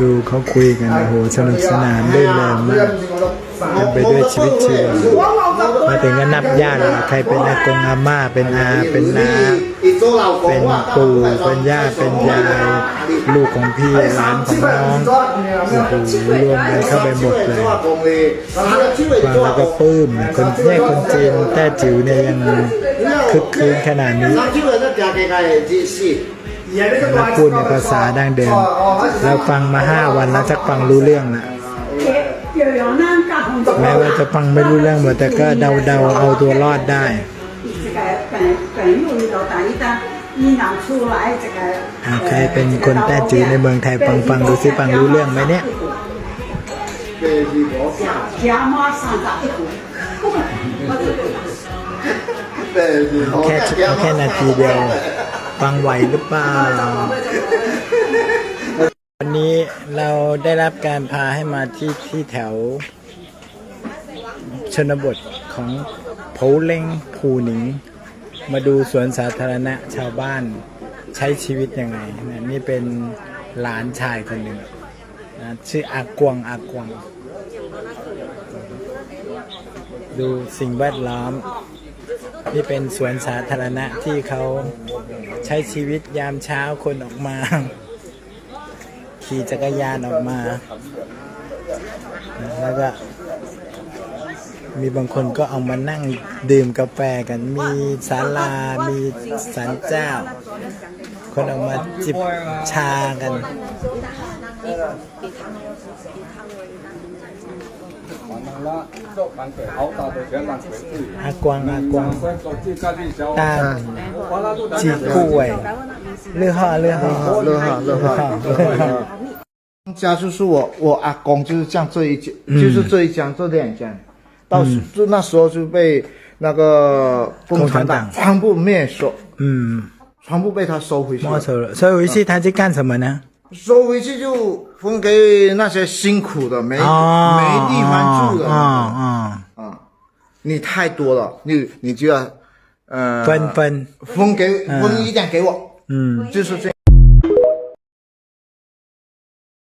ดูเขาคุยกันโอ้โหสนุกสนานเรื่อแรงมากเต็ไปด้วยชีวิตชีวามาถึงก็นับญาติใครเป็นอากงอาม่าเป็นอาเป็นนาเป็นปู่เป็นย่าเป็นยายลูกของพี่หลานของน้องโอ้โหรวมกันเข้าไปหมดเลยฟังแล้วก็ปื้มคนแย่คนจีนแต่จิ๋วเนี่ยยังคึกคืนขนาดนี้ นักพูดในภาษาดั้งเดิมเราฟังมาห้าวันแล้วจักฟังรู้เรื่องนะแม้ว่าจะฟังไม่รู้เรื่องหมดแต่ก็เดาเดาเอาตัวรอดได้ใครเป็นคนแต้จีในเมืองไทยฟังฟังดูซิฟังรู้เรื่องไหมเนี่ยแค่แค่นาทีเดียว ฟังไหวหรือเปล่า วันนี้เราได้รับการพาให้มาที่ที่แถว ชนบทของโผเล้งภูหนิง มาดูสวนสาธารณะชาวบ้านใช้ชีวิตยังไงนะนี่เป็นหลานชายคนหนึ่งนะชื่ออากวงอากวง ดูสิ่งแวดล้อม นี่เป็นสวนสาธารณะที่เขาใช้ชีวิตยามเช้าคนออกมา ขี่จักรยานออกมา แล้วก็ มีบางคนก็เอามานั่งดื่มกาแฟกันมีศาลา มีศาลเจ้า คนออกมาจิบชากัน 阿光阿光，阿几户哎？六号六号六号六号六号。家就是我我阿公就是这样这一间，就是这一间这两间，到就那时候就被那个共产党全部灭说，嗯，全部被他收回去，没收了，收回去他在干什么呢？收回去就分给那些辛苦的没、哦，没地方住的哦那哦，个啊、你太多了，你你就要呃分分，分给分一点给我，嗯。就是这样。